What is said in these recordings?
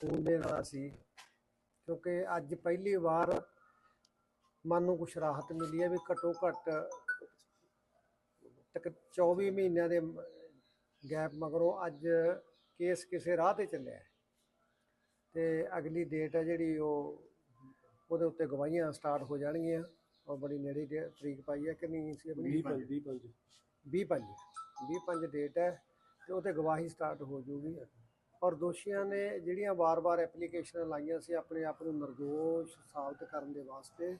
ਖੂਨ ਦੇਣ ਵਾਲਾ ਸੀ ਕਿਉਂਕਿ ਅੱਜ ਪਹਿਲੀ ਵਾਰ ਮਨ ਨੂੰ ਕੁਛ ਰਾਹਤ ਮਿਲੀ ਹੈ ਵੀ ਘੱਟੋ ਘੱਟ ਤੱਕ 24 ਮਹੀਨਿਆਂ ਦੇ ਗੈਪ ਮਗਰੋਂ ਅੱਜ ਕੇਸ ਕਿਸੇ ਰਾਹ ਤੇ ਚੱਲਿਆ। ਤੇ ਅਗਲੀ ਡੇਟ ਹੈ ਜਿਹੜੀ ਉਹ ਉਹਦੇ ਉੱਤੇ ਗਵਾਹੀਆਂ ਸਟਾਰਟ ਹੋ ਜਾਣਗੀਆਂ। ਔਰ ਬੜੀ ਨੇੜੇ ਤਰੀਕ ਪਾਈ ਹੈ ਕਿ ਨਹੀਂ ਸੀ ਆਪਣੀ 20 ਪੰਜ। 20 ਪੰਜ। 20 ਪੰਜ। 20 ਪੰਜ ਡੇਟ ਹੈ ਤੇ ਉਹ ਤੇ ਗਵਾਹੀ ਸਟਾਰਟ ਹੋ ਜੂਗੀ ਔਰ ਦੋਸ਼ੀਆਂ ਨੇ ਜਿਹੜੀਆਂ ਵਾਰ-ਵਾਰ ਐਪਲੀਕੇਸ਼ਨਾਂ ਲਾਈਆਂ ਸੀ ਆਪਣੇ ਆਪ ਨੂੰ ਨਿਰਦੋਸ਼ ਸਾਬਤ ਕਰਨ ਦੇ ਵਾਸਤੇ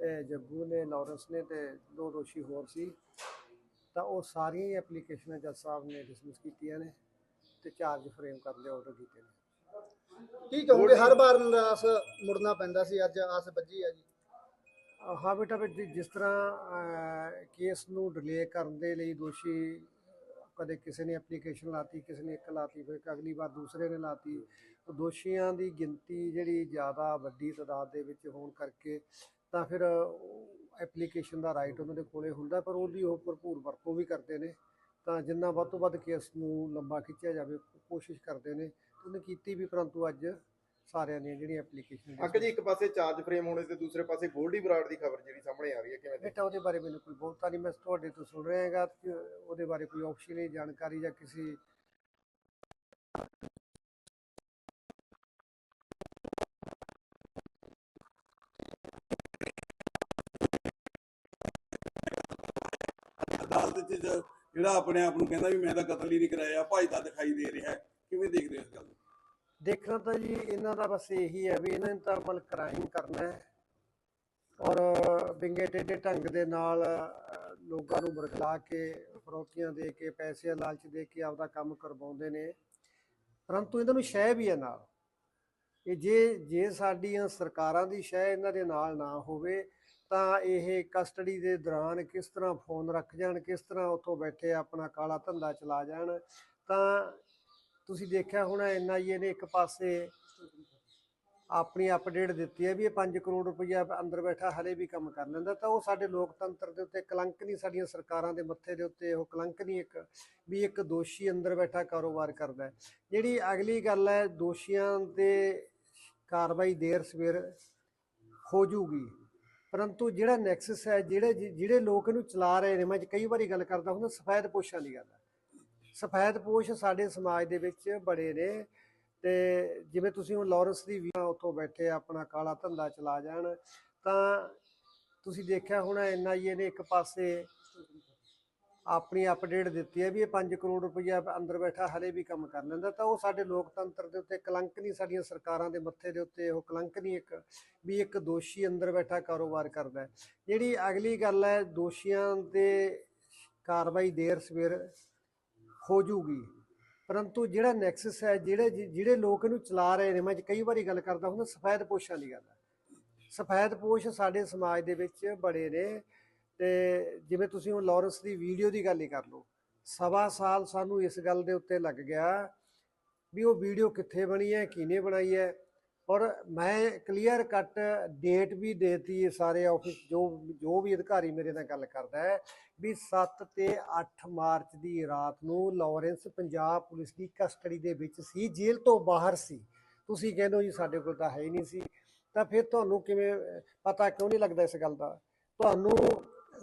ਇਹ ਜੱਗੂ ਨੇ ਲਾਰੈਂਸ ਨੇ ਤੇ ਦੋ ਦੋਸ਼ੀ ਹੋਰ ਸੀ। ਤਾਂ ਉਹ ਸਾਰੀਆਂ ਐਪਲੀਕੇਸ਼ਨਾਂ ਜੱਜ ਸਾਹਿਬ ਨੇ ਡਿਸਮਿਸ ਕੀਤੀਆਂ ਨੇ ਤੇ ਚਾਰਜ ਫਰੇਮ ਕਰਨ ਦੇ ਆਰਡਰ ਕੀਤੇ ਨੇ। ਕੀ ਕਹੋਗੇ ਹਰ ਵਾਰ ਨਿਰਾਸ਼ ਮੁੜਨਾ ਪੈਂਦਾ ਸੀ ਅੱਜ ਆਸ ਵੱਜੀ ਆ ਜੀ? ਹਾਂ ਬੇਟਾ ਜਿਸ ਤਰ੍ਹਾਂ ਕੇਸ ਨੂੰ ਡਿਲੇ ਕਰਨ ਦੇ ਲਈ ਦੋਸ਼ੀ ਕਦੇ ਕਿਸੇ ਨੇ ਐਪਲੀਕੇਸ਼ਨ ਲਾਤੀ, ਕਿਸੇ ਨੇ ਇੱਕ ਲਾਤੀ, ਫਿਰ ਅਗਲੀ ਵਾਰ ਦੂਸਰੇ ਨੇ ਲਾਤੀ। ਦੋਸ਼ੀਆਂ ਦੀ ਗਿਣਤੀ ਜਿਹੜੀ ਜ਼ਿਆਦਾ ਵੱਡੀ ਤਾਦਾਦ ਦੇ ਵਿੱਚ ਹੋਣ ਕਰਕੇ ਤਾਂ ਫਿਰ ਐਪਲੀਕੇਸ਼ਨ ਦਾ ਰਾਈਟ ਉਹਨਾਂ ਦੇ ਕੋਲੇ ਹੁੰਦਾ, ਪਰ ਉਹਦੀ ਉਹ ਭਰਪੂਰ ਵਰਤੋਂ ਵੀ ਕਰਦੇ ਨੇ। ਤਾਂ ਜਿੰਨਾ ਵੱਧ ਤੋਂ ਵੱਧ ਕੇਸ ਨੂੰ ਲੰਬਾ ਖਿੱਚਿਆ ਜਾਵੇ, ਕੋਸ਼ਿਸ਼ ਕਰਦੇ ਨੇ। ਉਹਨੇ ਕੀਤੀ ਵੀ, ਪਰੰਤੂ ਅੱਜ ਸਾਰਿਆਂ ਦੀਆਂ ਜਿਹੜੀਆਂ ਐਪਲੀਕੇਸ਼ਨ ਅੰਕਲ ਜੀ ਇੱਕ ਪਾਸੇ ਚਾਰਜ ਫਰੇਮ ਹੋਣੇ ਤੇ ਦੂਸਰੇ ਪਾਸੇ ਗੋਲਡੀ ਬਰਾੜ ਦੀ ਖਬਰ ਜਿਹੜੀ ਸਾਹਮਣੇ ਆ ਰਹੀ ਹੈ ਕਿਵੇਂ ਬੇਟਾ ਉਹਦੇ ਬਾਰੇ ਮੈਨੂੰ ਕੋਈ ਬਹੁਤਾ ਨਹੀਂ ਮੈਂ ਤੁਹਾਡੇ ਤੋਂ ਸੁਣ ਰਿਹਾ ਹੈਗਾ ਕਿ ਉਹਦੇ ਬਾਰੇ ਕੋਈ ਆਫੀਸ਼ੀਅਲੀ ਜਾਣਕਾਰੀ ਜਾਂ ਕਿਸੇ ਅਦਾਲਤ 'ਚ ਜਿਹੜਾ ਆਪਣੇ ਆਪ ਨੂੰ ਕਹਿੰਦਾ ਵੀ ਮੈਂ ਤਾਂ ਕਤਲ ਹੀ ਨਹੀਂ ਕਰਾਇਆ ਭਾਈ ਤਾਂ ਦਿਖਾਈ ਦੇ ਰਿਹਾ। ਕਿਵੇਂ ਦੇਖਦੇ ਹੋ ਇਸ ਗੱਲ ਨੂੰ ਦੇਖਣਾ ਤਾਂ ਜੀ ਇਹਨਾਂ ਦਾ ਬਸ ਇਹੀ ਹੈ ਵੀ ਇਹਨਾਂ ਨੇ ਤਾਂ ਮਤਲਬ ਕ੍ਰਾਈਮ ਕਰਨਾ ਹੈ। ਔਰ ਵਿੰਗੇ ਟੇਢੇ ਢੰਗ ਦੇ ਨਾਲ ਲੋਕਾਂ ਨੂੰ ਬਰਖਲਾ ਕੇ ਫਰੋਕੀਆਂ ਦੇ ਕੇ ਪੈਸੇ ਲਾਲਚ ਦੇ ਕੇ ਆਪਦਾ ਕੰਮ ਕਰਵਾਉਂਦੇ ਨੇ। ਪਰੰਤੂ ਇਹਨਾਂ ਨੂੰ ਸ਼ੈ ਵੀ ਹੈ ਨਾਲ। ਇਹ ਜੇ ਜੇ ਸਾਡੀਆਂ ਸਰਕਾਰਾਂ ਦੀ ਸ਼ੈ ਇਹਨਾਂ ਦੇ ਨਾਲ ਨਾ ਹੋਵੇ, ਤਾਂ ਇਹ ਕਸਟਡੀ ਦੇ ਦੌਰਾਨ ਕਿਸ ਤਰ੍ਹਾਂ ਫੋਨ ਰੱਖ ਜਾਣ, ਕਿਸ ਤਰ੍ਹਾਂ ਉੱਥੋਂ ਬੈਠੇ ਆਪਣਾ ਕਾਲਾ ਧੰਦਾ ਚਲਾ ਜਾਣ, ਤਾਂ ਤੁਸੀਂ ਦੇਖਿਆ ਹੋਣਾ ਐਨਆਈਏ ਨੇ ਇੱਕ ਪਾਸੇ ਆਪਣੀ ਅਪਡੇਟ ਦਿੱਤੀ ਹੈ ਵੀ ਇਹ 5 ਕਰੋੜ ਰੁਪਈਆ ਅੰਦਰ ਬੈਠਾ ਹਲੇ ਵੀ ਕੰਮ ਕਰ ਲੈਂਦਾ ਤਾਂ ਉਹ ਸਾਡੇ ਲੋਕਤੰਤਰ ਦੇ ਉੱਤੇ ਕਲੰਕ ਨਹੀਂ, ਸਾਡੀਆਂ ਸਰਕਾਰਾਂ ਦੇ ਮੱਥੇ ਦੇ ਉੱਤੇ ਉਹ ਕਲੰਕ ਨਹੀਂ ਇੱਕ, ਵੀ ਇੱਕ ਦੋਸ਼ੀ ਅੰਦਰ ਬੈਠਾ ਕਾਰੋਬਾਰ ਕਰਦਾ ਜਿਹੜੀ ਅਗਲੀ ਗੱਲ ਹੈ, ਦੋਸ਼ੀਆਂ ਤੇ ਕਾਰਵਾਈ ਦੇਰ ਸਵੇਰ ਹੋ ਜੂਗੀ। ਪਰੰਤੂ ਜਿਹੜਾ ਨੈਕਸਸ ਹੈ, ਜਿਹੜੇ ਜਿਹੜੇ ਲੋਕ ਇਹਨੂੰ ਚਲਾ ਰਹੇ ਨੇ, ਮੈਂ ਕਈ ਵਾਰੀ ਗੱਲ ਕਰਦਾ ਹੁੰਦਾ, ਸਫੈਦ ਪੋਸ਼ਾਂ ਦੀ ਗੱਲ ਹੈ। ਸਫੈਦ ਪੋਸ਼ ਸਾਡੇ ਸਮਾਜ ਦੇ ਵਿੱਚ ਬੜੇ ਨੇ ਤੇ ਜਿਵੇਂ ਤੁਸੀਂ ਹੁਣ ਲਾਰੈਂਸ ਦੀ ਵੀ ਉੱਥੋਂ ਬੈਠੇ ਆਪਣਾ ਕਾਲਾ ਧੰਦਾ ਚਲਾ ਜਾਣ, ਤਾਂ ਤੁਸੀਂ ਦੇਖਿਆ ਹੋਣਾ ਐਨਆਈਏ ਨੇ ਇੱਕ ਪਾਸੇ ਆਪਣੀ ਅਪਡੇਟ ਦਿੱਤੀ ਹੈ ਵੀ ਇਹ 5 ਕਰੋੜ ਰੁਪਈਆ ਅੰਦਰ ਬੈਠਾ ਹਲੇ ਵੀ ਕੰਮ ਕਰ ਲੈਂਦਾ, ਤਾਂ ਉਹ ਸਾਡੇ ਲੋਕਤੰਤਰ ਦੇ ਉੱਤੇ ਕਲੰਕ ਨਹੀਂ, ਸਾਡੀਆਂ ਸਰਕਾਰਾਂ ਦੇ ਮੱਥੇ ਦੇ ਉੱਤੇ ਉਹ ਕਲੰਕ ਨਹੀਂ ਇੱਕ, ਵੀ ਇੱਕ ਦੋਸ਼ੀ ਅੰਦਰ ਬੈਠਾ ਕਾਰੋਬਾਰ ਕਰਦਾ ਜਿਹੜੀ ਅਗਲੀ ਗੱਲ ਹੈ, ਦੋਸ਼ੀਆਂ ਤੇ ਕਾਰਵਾਈ ਦੇਰ ਸਵੇਰ ਹੋ ਜੂਗੀ। ਪਰੰਤੂ ਜਿਹੜਾ ਨੈਕਸਸ ਹੈ, ਜਿਹੜੇ ਜਿਹੜੇ ਲੋਕ ਇਹਨੂੰ ਚਲਾ ਰਹੇ ਨੇ, ਮੈਂ ਕਈ ਵਾਰੀ ਗੱਲ ਕਰਦਾ ਹੁੰਦਾ, ਸਫੈਦ ਪੋਸ਼ਾਂ ਦੀ ਗੱਲ ਸਫੈਦ ਪੋਸ਼ ਸਾਡੇ ਸਮਾਜ ਦੇ ਵਿੱਚ ਬੜੇ ਨੇ ਤੇ ਜਿਵੇਂ ਤੁਸੀਂ ਹੁਣ ਲਾਰੈਂਸ ਦੀ ਵੀਡੀਓ ਦੀ ਗੱਲ ਹੀ ਕਰ ਲਓ। ਸਵਾ ਸਾਲ ਸਾਨੂੰ ਇਸ ਗੱਲ ਦੇ ਉੱਤੇ ਲੱਗ ਗਿਆ ਵੀ ਉਹ ਵੀਡੀਓ ਕਿੱਥੇ ਬਣੀ ਹੈ, ਕਿਹਨੇ ਬਣਾਈ ਹੈ। ਔਰ ਮੈਂ ਕਲੀਅਰ ਕੱਟ ਡੇਟ ਵੀ ਦੇਤੀ ਸਾਰੇ ਆਫਿਸ ਜੋ ਜੋ ਵੀ ਅਧਿਕਾਰੀ ਮੇਰੇ ਨਾਲ ਗੱਲ ਕਰਦਾ ਹੈ, ਵੀ 7 ਤੇ 8 ਮਾਰਚ ਦੀ ਰਾਤ ਨੂੰ ਲਾਰੈਂਸ ਪੰਜਾਬ ਪੁਲਿਸ ਦੀ ਕਸਟਡੀ ਦੇ ਵਿੱਚ ਸੀ, ਜੇਲ੍ਹ ਤੋਂ ਬਾਹਰ ਸੀ। ਤੁਸੀਂ ਕਹਿੰਦੇ ਹੋ ਜੀ ਸਾਡੇ ਕੋਲ ਤਾਂ ਹੈ ਹੀ ਨਹੀਂ ਸੀ। ਤਾਂ ਫਿਰ ਤੁਹਾਨੂੰ ਕਿਵੇਂ, ਪਤਾ ਕਿਉਂ ਨਹੀਂ ਲੱਗਦਾ ਇਸ ਗੱਲ ਦਾ? ਤੁਹਾਨੂੰ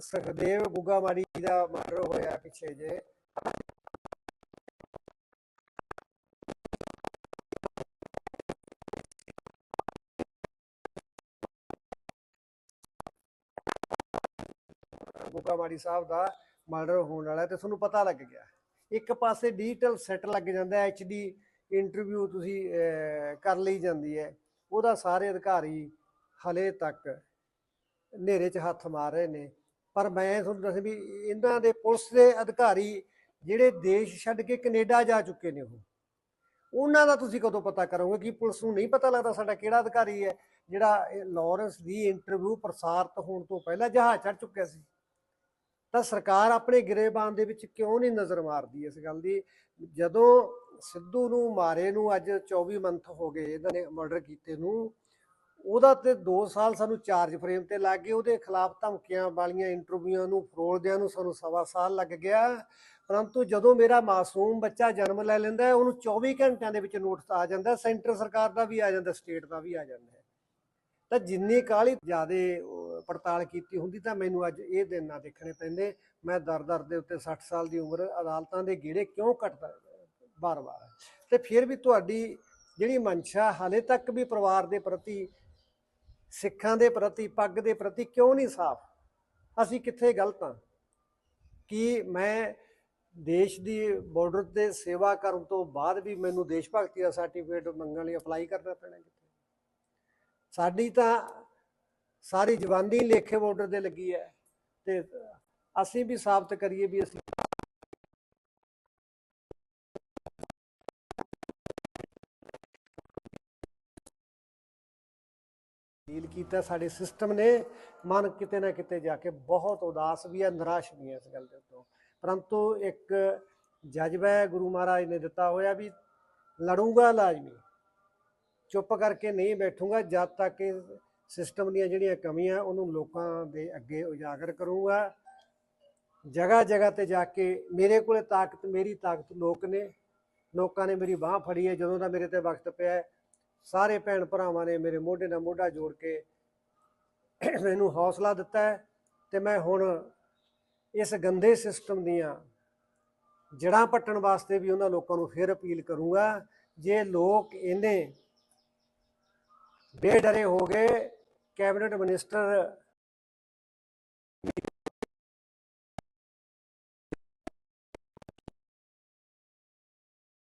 ਸੁਖਦੇਵ ਗੁੱਗਾ ਮਾੜੀ ਦਾ ਮਰਡਰ ਹੋਇਆ ਪਿੱਛੇ ਜੇ। ਮਾੜੀ ਸਾਹਿਬ ਦਾ ਮਰਡਰ ਹੋਣ ਵਾਲਾ ਤੇ ਤੁਹਾਨੂੰ ਪਤਾ ਲੱਗ ਗਿਆ। ਇੱਕ ਪਾਸੇ ਡਿਜੀਟਲ ਸੈੱਟ ਲੱਗ ਜਾਂਦਾ ਐਚ ਡੀ ਇੰਟਰਵਿਊ ਤੁਸੀਂ ਅਹ, ਕਰ ਲਈ ਜਾਂਦੀ ਹੈ। ਉਹਦਾ ਸਾਰੇ ਅਧਿਕਾਰੀ ਹਲੇ ਤੱਕ ਹਨੇਰੇ 'ਚ ਹੱਥ ਮਾਰ ਰਹੇ ਨੇ। ਪਰ ਮੈਂ ਤੁਹਾਨੂੰ ਦੱਸ ਵੀ ਇਹਨਾਂ ਦੇ ਪੁਲਿਸ ਦੇ ਅਧਿਕਾਰੀ ਜਿਹੜੇ ਦੇਸ਼ ਛੱਡ ਕੇ ਕੈਨੇਡਾ ਜਾ ਚੁੱਕੇ ਨੇ ਉਹ ਉਹਨਾਂ ਦਾ ਤੁਸੀਂ ਕਦੋਂ ਪਤਾ ਕਰੋਗੇ ਕਿ ਪੁਲਿਸ ਨੂੰ ਨਹੀਂ ਪਤਾ ਲੱਗਦਾ ਸਾਡਾ ਕਿਹੜਾ ਅਧਿਕਾਰੀ ਹੈ ਜਿਹੜਾ ਇਹ ਲਾਰੈਂਸ ਦੀ ਇੰਟਰਵਿਊ ਪ੍ਰਸਾਰਿਤ ਹੋਣ ਤੋਂ ਪਹਿਲਾਂ ਜਹਾਜ਼ ਚੜ ਚੁੱਕਿਆ ਸੀ? ਤਾਂ ਸਰਕਾਰ ਆਪਣੇ ਗਿਰੇਬਾਨ ਦੇ ਵਿੱਚ ਕਿਉਂ ਨਹੀਂ ਨਜ਼ਰ ਮਾਰਦੀ ਇਸ ਗੱਲ ਦੀ? ਜਦੋਂ ਸਿੱਧੂ ਨੂੰ ਮਾਰੇ ਨੂੰ ਅੱਜ 24 ਮੰਥ ਹੋ ਗਏ ਇਹਨਾਂ ਨੇ ਮਰਡਰ ਕੀਤੇ ਨੂੰ, ਉਹਦਾ ਤੇ 2 ਸਾਲ ਸਾਨੂੰ ਚਾਰਜ ਫਰੇਮ ਤੇ ਲੱਗ ਗਏ, ਉਹਦੇ ਖਿਲਾਫ ਧਮਕੀਆਂ ਵਾਲੀਆਂ ਇੰਟਰਵਿਊਆਂ ਨੂੰ, ਫਰੋਲਦਿਆਂ ਨੂੰ ਸਾਨੂੰ ਸਵਾ ਸਾਲ ਲੱਗ ਗਿਆ। ਪਰੰਤੂ ਜਦੋਂ ਮੇਰਾ ਮਾਸੂਮ ਬੱਚਾ ਜਨਮ ਲੈ ਲੈਂਦਾ ਉਹਨੂੰ 24 ਘੰਟਿਆਂ ਦੇ ਵਿੱਚ ਨੋਟਿਸ ਆ ਜਾਂਦਾ ਸੈਂਟਰ ਸਰਕਾਰ ਦਾ ਵੀ ਆ ਜਾਂਦਾ ਸਟੇਟ ਦਾ ਵੀ ਆ ਜਾਂਦਾ ਤਾਂ ਜਿੰਨੀ ਕਾਹਲੀ ਜ਼ਿਆਦੇ ਪੜਤਾਲ ਕੀਤੀ ਹੁੰਦੀ ਤਾਂ ਮੈਨੂੰ ਅੱਜ ਇਹ ਦਿਨ ਨਾ ਦੇਖਣੇ ਪੈਂਦੇ। ਮੈਂ ਦਰ ਦਰ ਦੇ ਉੱਤੇ 60 ਸਾਲ ਦੀ ਉਮਰ ਅਦਾਲਤਾਂ ਦੇ ਗੇੜੇ ਕਿਉਂ ਕੱਟਦਾ, ਬਾਰ-ਬਾਰ? ਤੇ ਫਿਰ ਵੀ ਤੁਹਾਡੀ ਜਿਹੜੀ ਮਨਸ਼ਾ ਹਾਲੇ ਤੱਕ ਵੀ ਪਰਿਵਾਰ ਦੇ ਪ੍ਰਤੀ, ਸਿੱਖਾਂ ਦੇ ਪ੍ਰਤੀ, ਪੱਗ ਦੇ ਪ੍ਰਤੀ ਕਿਉਂ ਨਹੀਂ ਸਾਫ਼? ਅਸੀਂ ਕਿੱਥੇ ਗਲਤ ਹਾਂ? ਕਿ ਮੈਂ ਦੇਸ਼ ਦੀ ਬਾਰਡਰ ਤੇ ਸੇਵਾ ਕਰਨ ਤੋਂ ਬਾਅਦ ਵੀ ਮੈਨੂੰ ਦੇਸ਼ ਭਗਤੀ ਦਾ ਸਰਟੀਫਿਕੇਟ ਮੰਗਣ ਲਈ ਅਪਲਾਈ ਕਰਨਾ ਪੈਣਾ ਸਾਡੀ ਤਾਂ ਸਾਰੀ ਜਵਾਨੀ ਲੇਖੇ ਬਾਰਡਰ ਦੇ ਲੱਗੀ ਹੈ ਤੇ ਅਸੀਂ ਵੀ ਸਾਬਤ ਕਰੀਏ ਵੀ ਅਸੀਂ ਡੀਲ ਕੀਤਾ, ਸਾਡੇ ਸਿਸਟਮ ਨੇ, ਮਨ ਕਿਤੇ ਨਾ ਕਿਤੇ ਜਾ ਕੇ ਬਹੁਤ ਉਦਾਸ ਵੀ ਹੈ, ਨਿਰਾਸ਼ ਵੀ ਹੈ ਇਸ ਗੱਲ ਦੇ ਉੱਤੋਂ। ਪਰੰਤੂ ਇੱਕ ਜਜ਼ਬਾ ਹੈ ਗੁਰੂ ਮਹਾਰਾਜ ਨੇ ਦਿੱਤਾ ਹੋਇਆ ਵੀ ਲੜੂਗਾ ਲਾਜ਼ਮੀ। ਚੁੱਪ ਕਰਕੇ ਨਹੀਂ ਬੈਠੂੰਗਾ, ਜਦ ਤੱਕ ਇਹ ਸਿਸਟਮ ਦੀਆਂ ਜਿਹੜੀਆਂ ਕਮੀਆਂ ਉਹਨੂੰ ਲੋਕਾਂ ਦੇ ਅੱਗੇ ਉਜਾਗਰ ਕਰੂੰਗਾ। ਜਗ੍ਹਾ ਜਗ੍ਹਾ ਤੇ ਜਾ ਕੇ ਮੇਰੇ ਕੋਲੇ ਤਾਕਤ, ਮੇਰੀ ਤਾਕਤ ਲੋਕ ਨੇ, ਲੋਕਾਂ ਨੇ ਮੇਰੀ ਬਾਹ ਫੜੀ ਹੈ, ਜਦੋਂ ਦਾ ਮੇਰੇ ਤੇ ਵਕਤ ਪਿਆ ਸਾਰੇ ਭੈਣ ਭਰਾਵਾਂ ਨੇ ਮੇਰੇ ਮੋਢੇ ਨਾਲ ਮੋਢਾ ਜੋੜ ਕੇ ਮੈਨੂੰ ਹੌਸਲਾ ਦਿੱਤਾ ਹੈ ਤੇ ਮੈਂ ਹੁਣ ਇਸ ਗੰਦੇ ਸਿਸਟਮ ਦੀਆਂ ਜੜਾਂ ਪੱਟਣ ਵਾਸਤੇ ਵੀ ਉਹਨਾਂ ਲੋਕਾਂ ਨੂੰ ਫਿਰ ਅਪੀਲ ਕਰੂੰਗਾ, ਜੇ ਲੋਕ ਇਹਨੇ ਬੇਡਰੇ ਹੋ ਗਏ। ਕੈਬਨਿਟ ਮਿਨਿਸਟਰ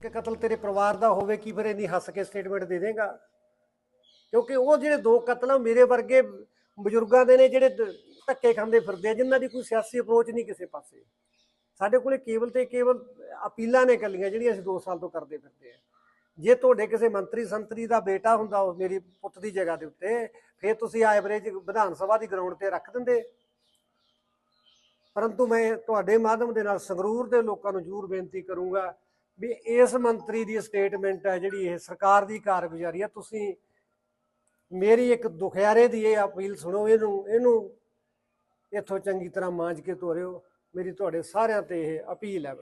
ਕਿ ਕਤਲ ਤੇਰੇ ਪਰਿਵਾਰ ਦਾ ਹੋਵੇ, ਕੀ ਫਿਰ ਇੰਨੀ ਹੱਸ ਕੇ ਸਟੇਟਮੈਂਟ ਦੇ ਦੇਗਾ? ਕਿਉਂਕਿ ਉਹ ਜਿਹੜੇ ਦੋ ਕਤਲ ਆ ਮੇਰੇ ਵਰਗੇ ਬਜ਼ੁਰਗਾਂ ਦੇ ਨੇ, ਜਿਹੜੇ ਧੱਕੇ ਖਾਂਦੇ ਫਿਰਦੇ ਆ, ਜਿਨ੍ਹਾਂ ਦੀ ਕੋਈ ਸਿਆਸੀ ਅਪਰੋਚ ਨਹੀਂ ਕਿਸੇ ਪਾਸੇ। ਸਾਡੇ ਕੋਲੇ ਕੇਵਲ ਤੇ ਕੇਵਲ ਅਪੀਲਾਂ ਨੇ ਕੱਲੀਆਂ, ਜਿਹੜੀਆਂ ਅਸੀਂ 2 ਸਾਲ ਤੋਂ ਕਰਦੇ ਫਿਰਦੇ ਆ। ਜੇ ਤੁਹਾਡੇ ਕਿਸੇ ਮੰਤਰੀ ਸੰਤਰੀ ਦਾ ਬੇਟਾ ਹੁੰਦਾ ਉਹ ਮੇਰੀ ਪੁੱਤ ਦੀ ਜਗ੍ਹਾ ਦੇ ਉੱਤੇ, ਫਿਰ ਤੁਸੀਂ ਐਵਰੇਜ ਵਿਧਾਨ ਸਭਾ ਦੀ ਗਰਾਊਂਡ ਤੇ ਰੱਖ ਦਿੰਦੇ। ਪਰੰਤੂ ਮੈਂ ਤੁਹਾਡੇ ਮਾਧਿਅਮ ਦੇ ਨਾਲ ਸੰਗਰੂਰ ਦੇ ਲੋਕਾਂ ਨੂੰ ਜ਼ਰੂਰ ਬੇਨਤੀ ਕਰੂੰਗਾ ਵੀ ਇਸ ਮੰਤਰੀ ਦੀ ਸਟੇਟਮੈਂਟ ਹੈ ਜਿਹੜੀ ਇਹ ਸਰਕਾਰ ਦੀ ਕਾਰਗੁਜ਼ਾਰੀ ਹੈ ਤੁਸੀਂ ਮੇਰੀ ਇੱਕ ਦੁਖਿਆਰੇ ਦੀ ਇਹ ਅਪੀਲ ਸੁਣੋ ਇਹਨੂੰ ਇਹਨੂੰ ਇੱਥੋਂ ਚੰਗੀ ਤਰ੍ਹਾਂ ਮਾਂਜ ਕੇ ਤੋਰਿਓ। ਮੇਰੀ ਤੁਹਾਡੇ ਸਾਰਿਆਂ ਤੇ ਇਹ ਅਪੀਲ ਹੈ।